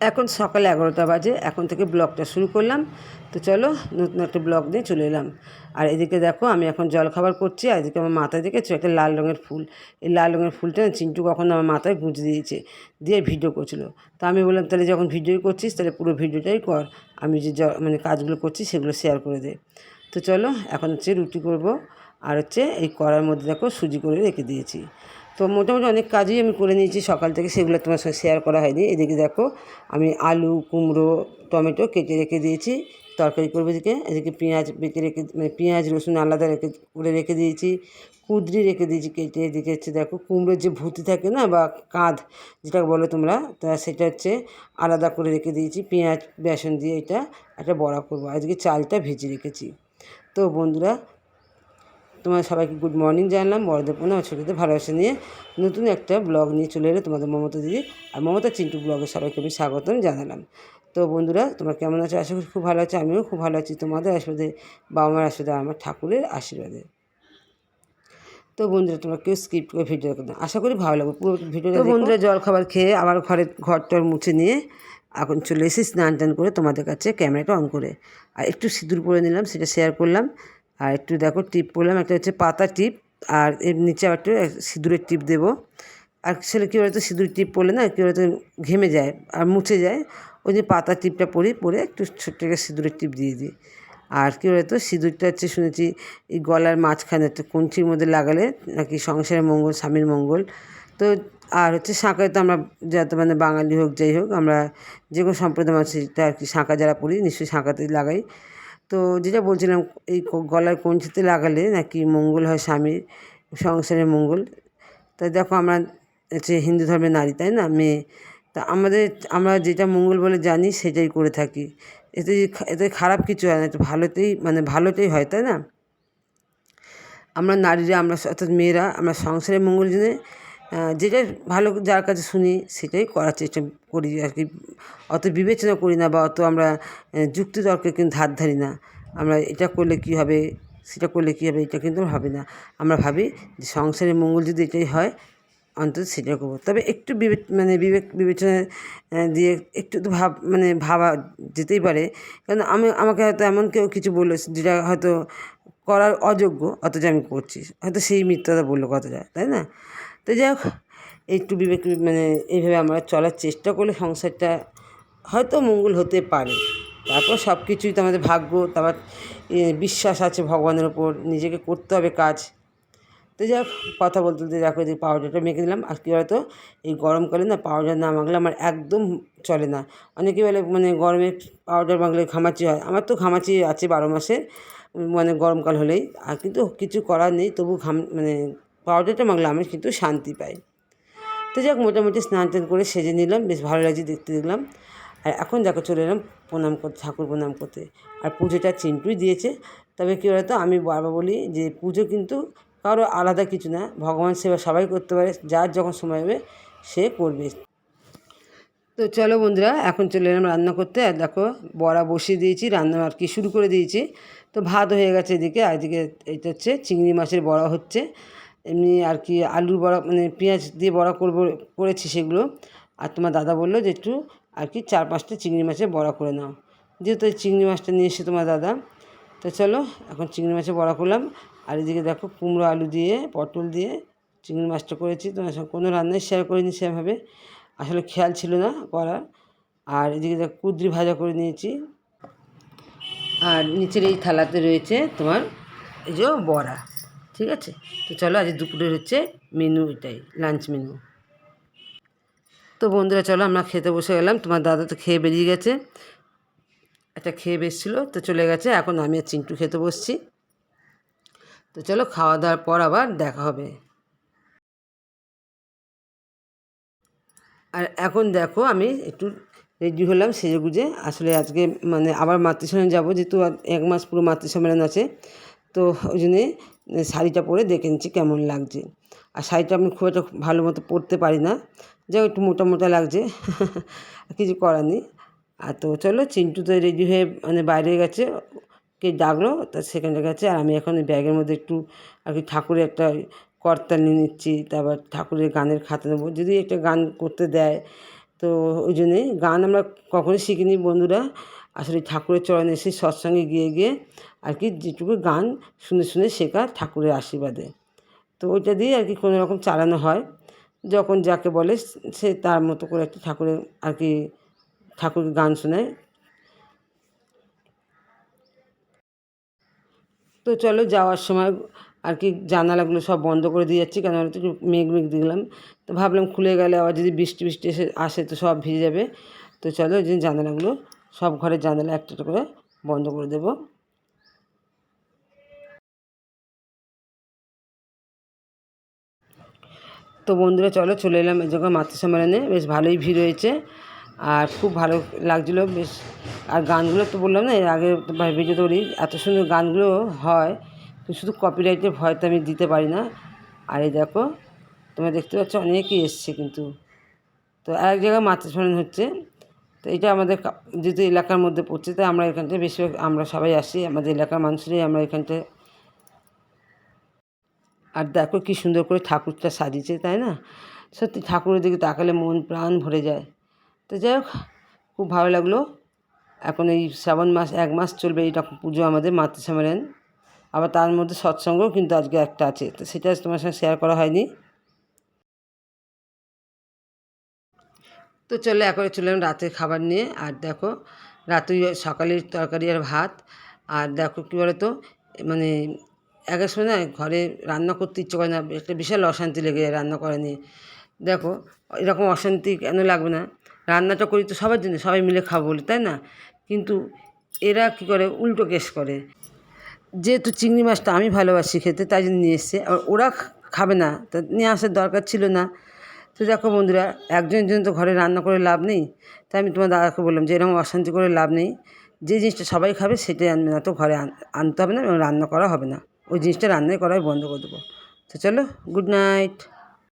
এখন সকাল এগারোটা বাজে, এখন থেকে ব্লগটা শুরু করলাম। তো চলো, নতুন একটা ব্লগ নিয়ে চলে এলাম। আর এদিকে দেখো, আমি এখন জলখাবার করছি, আর এদিকে আমার মাথায় দেখেছ, একটা লাল রঙের ফুল। এই লাল রঙের ফুলটা চিন্টু কখন আমার মাথায় গুঁজে দিয়েছে, দিয়ে ভিডিও করছিল। তো আমি বললাম, তাহলে যখন ভিডিও করছিস, তাহলে পুরো ভিডিওটাই কর। আমি যে মানে কাজগুলো করছি, সেগুলো শেয়ার করে দে। তো চলো, এখন হচ্ছে রুটি করব, আর হচ্ছে এই কড়ার মধ্যে দেখো সুজি করে রেখে দিয়েছি। তো মোটামুটি অনেক কাজই আমি করে নিয়েছি। সকাল থেকে সেগুলো তোমার সঙ্গে শেয়ার করা হয়নি। এদিকে দেখো, আমি আলু, কুমড়ো, টমেটো কেটে রেখে দিয়েছি। তরকারি করব এদিকে। এদিকে পেঁয়াজ বেটে রেখে মানে পেঁয়াজ, রসুন আলাদা রেখে, করে রেখে দিয়েছি। কুদরি রেখে দিয়েছি কেটে। এদিকে হচ্ছে দেখো, কুমড়োর যে ভুতি থাকে না, বা কাঁধ যেটা বলো তোমরা, তা সেটা হচ্ছে আলাদা করে রেখে দিয়েছি। পেঁয়াজ, বেসন দিয়ে এটা একটা বড়া করব। আজকে চালটা ভেজে রেখেছি। তো বন্ধুরা তোমার সবাইকে গুড মর্নিং জানলাম। বড়দের পণ্য আমার ছোটোদের ভালোবাসা নিয়ে নতুন একটা ব্লগ নিয়ে চলে এলো তোমাদের মমতা দিদি আর মমতা চিন্টু ব্লগে সবাইকে আমি স্বাগতম জানালাম। তো বন্ধুরা তোমরা কেমন আছো? আশা করি খুব ভালো আছো। আমিও খুব ভালো আছি। তোমাদের আশীর্বাদে বাবা মার আশীর্বাদে আমার ঠাকুরের আশীর্বাদে। তো বন্ধুরা তোমরা কেউ স্কিপ করে ভিডিও দেখো আশা করি ভালো লাগবে। পুরো ভিডিওটা তো বন্ধুরা জল খাবার খেয়ে আমার ঘরে ঘর টর মুছে নিয়ে এখন চলে এসে স্নান টান করে তোমাদের কাছে ক্যামেরাটা অন করে। আর একটু সিঁদুর পরে নিলাম সেটা শেয়ার করলাম। আর একটু দেখো টিপ পরলাম একটা হচ্ছে পাতা টিপ আর এর নিচে আবার একটু সিঁদুরের টিপ দেবো। আর ছেলে কী বলতো সিঁদুর টিপ পরলে না, কী বলতো, ঘেমে যায় আর মুছে যায়। ওই যে পাতা টিপটা পরি পরে একটু ছোট্ট একটা সিঁদুরের টিপ দিয়ে দিই। আর কী বলতো, সিঁদুরটা হচ্ছে শুনেছি, এই গলার মাঝখানে একটা কঞ্চির মধ্যে লাগালে নাকি সংসারের মঙ্গল, স্বামীর মঙ্গল। তো আর হচ্ছে শাঁখায় তো আমরা যত মানে বাঙালি হোক, যাই হোক, আমরা যে কোনো সম্প্রদায় মানুষ আর কি শাঁখা যারা পড়ি, নিশ্চয়ই শাঁখাতে লাগাই। তো যেটা বলছিলাম, এই গলার কঞ্চিতে লাগালে নাকি মঙ্গল হয় স্বামীর সংসারের মঙ্গল? তাই দেখো আমরা হচ্ছে হিন্দু ধর্মের নারী, তাই না? মেয়ে। তা আমাদের, আমরা যেটা মঙ্গল বলে জানি সেটাই করে থাকি। এতে এতে খারাপ কিছু হয় না এটা ভালোতেই মানে ভালোটাই হয়, তাই না? আমরা নারীরা, আমরা অর্থাৎ মেয়েরা, আমরা সংসারের মঙ্গল জন্য যেটা ভালো যার কাছে শুনি সেটাই করার চেষ্টা করি আর কি। অত বিবেচনা করি না বা অত আমরা যুক্তি তর্কে কিন্তু ধার ধারি না। আমরা এটা করলে কি হবে, সেটা করলে কী হবে, এটা কিন্তু হবে না। আমরা ভাবি যে সংসারের মঙ্গল যদি এটাই হয়, অন্তত সেটা করব। তবে একটু বিবেক মানে বিবেক, বিবেচনা দিয়ে একটু তো ভাব মানে ভাবা যেতেই পারে। কারণ আমি, আমাকে হয়তো এমন কেউ কিছু বলল যেটা হয়তো করার অযোগ্য, অথচ আমি করছি। হয়তো সেই মিথ্যাটা বলল কথাটা, তাই না? তো যাই হোক, একটু বিবেক মানে এইভাবে আমরা চলার চেষ্টা করলে সংসারটা হয়তো মঙ্গল হতে পারে। তারপর সব কিছুই তো আমাদের ভাগ্য, তারপর বিশ্বাস আছে ভগবানের ওপর, নিজেকে করতে হবে কাজ। তো যাই হোক, কথা বলতে বলতে দেখো যে পাউডারটা মেখে দিলাম, আর কী বলতো, এই গরমকালে না পাউডার না মাখলে আমার একদম চলে না। অনেকে বলে মানে গরমে পাউডার মাখলে ঘামাচি হয়। আমার তো ঘামাচি আছে বারো মাসে মানে গরমকাল হলেই, আর কিন্তু কিছু করার নেই, তবু ঘাম মানে পাউডারটা মাখলে আমি কিন্তু শান্তি পাই। তো যাক, মোটামুটি স্নান টান করে সেজে নিলাম, বেশ ভালো লাগছে দেখতে দেখলাম। আর এখন দেখো চলে এলাম প্রণাম করতে, ঠাকুর প্রণাম করতে। আর পুজোটা চিন্টুই দিয়েছে। তবে কী বলতো, আমি বারবার বলি যে পুজো কিন্তু কারও আলাদা কিছু না, ভগবান সেবা সবাই করতে পারে, যার যখন সময় হবে সে করবে। তো চলো বন্ধুরা, এখন চলে এলাম রান্না করতে। আর দেখো, বড়া বসিয়ে দিয়েছি, রান্না আর কি শুরু করে দিয়েছি। তো ভাত হয়ে গেছে এদিকে, আর এদিকে এটা হচ্ছে চিংড়ি মাছের বড়া হচ্ছে। এমনি আর কি আলুর বড়া মানে পেঁয়াজ দিয়ে বড়া করব, করেছি সেগুলো। আর তোমার দাদা বলল যে একটু আর কি চার পাঁচটা চিংড়ি মাছের বড়া করে নাও। যেহেতু এই চিংড়ি মাছটা নিয়ে এসে তোমার দাদা, তো চলো এখন চিংড়ি মাছের বড়া করলাম। আর এদিকে দেখো কুমড়ো আলু দিয়ে, পটল দিয়ে চিংড়ি মাছটা করেছি। তোমার সঙ্গে কোনো রান্নাই শেয়ার করিনি সেভাবে। আসলে খেয়াল ছিল না করার। আর এদিকে দেখো কুদ্রি ভাজা করে নিয়েছি। আর নিচের এই থালাতে রয়েছে তোমার এই যে বড়া। ঠিক আছে? তো চলো আজ দুপুরের হচ্ছে মেনু এটাই লাঞ্চ মেনু তো বন্ধুরা চলো আমরা খেতে বসে গেলাম, তোমার দাদা তো খেয়ে বেরিয়ে গেছে। একটা খেয়ে বেসছিলো তো চলে গেছে, এখন আমি আর চিন্টু খেতে বসছি। তো চলো খাওয়া দাওয়ার পর আবার দেখা হবে। আর এখন দেখো, আমি একটু রেডি হলাম সেজে গুজে আসলে আজকে মানে আবার মাতৃসম্মেলন যাব, যেহেতু এক মাস পুরো মাতৃসম্মেলন আছে। তো ওই জন্যে শাড়িটা পরে দেখে নিচ্ছি কেমন লাগছে। আর শাড়িটা আমি খুব একটা ভালো মতো পরতে পারি না। যাও একটু মোটা মোটা লাগছে। কিছু করার নেই। আর তো চলো, চিন্টু তো রেডি হয়ে মানে বাইরে গেছে। কে ডাকলো, তা সেখানে গেছে। আর আমি এখন ব্যাগের মধ্যে একটু, আর কি ঠাকুরের একটা কর্তা নিয়ে নিচ্ছি। তারপর ঠাকুরের গানের খাতা নেব। যদি একটা গান করতে দেয়, তো ওই জন্যে গান আমরা কখনোই শিখিনি বন্ধুরা। আসলে ঠাকুরের চরণে এসে সৎসঙ্গে গিয়ে গিয়ে আর কি যেটুকু গান শুনে শুনে শেখা ঠাকুরের আশীর্বাদে। তো ওইটা দিয়ে আর কি কোনো রকম চালানো হয়। যখন যাকে বলে সে তার মতো করে একটা ঠাকুরের আর কি ঠাকুরকে গান শোনায়। তো চলো যাওয়ার সময় আর কি জানালাগুলো সব বন্ধ করে দিয়ে যাচ্ছি কেন একটু মেঘ মেঘ দেখলাম। তো ভাবলাম খুলে গেলে আবার যদি বৃষ্টি বৃষ্টি এসে আসে তো সব ভিজে যাবে। তো চলো ওই জন্য জানালাগুলো, সব ঘরের জানালা একটা করে বন্ধ করে দেবো। তো বন্ধুরা, চলো চলে এলাম এই জায়গায় সম্মেলনে বেশ ভালোই ভিড় হয়েছে আর খুব ভালো লাগছিল, বেশ। আর গানগুলো তো বললাম না, এর আগে ভিডিও তৈরি এত সুন্দর গানগুলো হয়, তো শুধু কপিরাইটের তো আমি দিতে পারি না। আর এই দেখো, তোমরা দেখতে পাচ্ছ অনেকেই এসছে কিন্তু। তো এক জায়গায় সম্মেলন হচ্ছে, তো এটা আমাদের যেহেতু এলাকার মধ্যে পড়ছে, তাই আমরা এখানটায় বেশিরভাগ আমরা সবাই আসি, আমাদের এলাকার মানুষরাই আমরা এখানটায় আর দেখো কি সুন্দর করে ঠাকুরটা সাজিয়েছে, তাই না? সত্যি ঠাকুরের দিকে তাকালে মন প্রাণ ভরে যায়। তো যাই হোক, খুব ভালো লাগল। এখন এই শ্রাবণ মাস, এক মাস চলবে এই রকম পুজো আমাদের মাতৃ সম্মেলন আবার তার মধ্যে সৎসঙ্গও কিন্তু আজকে একটা আছে। তো সেটা তোমার সঙ্গে শেয়ার করা হয়নি। তো চলে একবারে চলে এলাম রাতের খাবার নিয়ে। আর দেখো রাতে সকালের তরকারি আর ভাত। আর দেখো কী বলো তো মানে এক এক সময় না ঘরে রান্না করতে ইচ্ছে করে না, একটা বিশাল অশান্তি লেগে যায় রান্না করা নিয়ে। দেখো, এরকম অশান্তি কেন লাগবে না? রান্নাটা করি তো সবার জন্য, সবাই মিলে খাব বলে, তাই না? কিন্তু এরা কী করে? উল্টো কেস করে। যেহেতু চিংড়ি মাছটা আমি ভালোবাসি খেতে, তাই জন্য নিয়ে এসছে। আর ওরা খাবে না, তা নিয়ে আসার দরকার ছিল না। তো দেখো বন্ধুরা, একজনের জন্য তো ঘরে রান্না করে লাভ নেই। তাই আমি তোমার দাদাকে বললাম যে, এরকম অশান্তি করে লাভ নেই। যে জিনিসটা সবাই খাবে, সেটাই আনবে, না তো ঘরে আনতে হবে না এবং রান্না করা হবে না। ওই জিনিসটা রান্নাই করাই বন্ধ করে দেবো। তো চলো গুড নাইট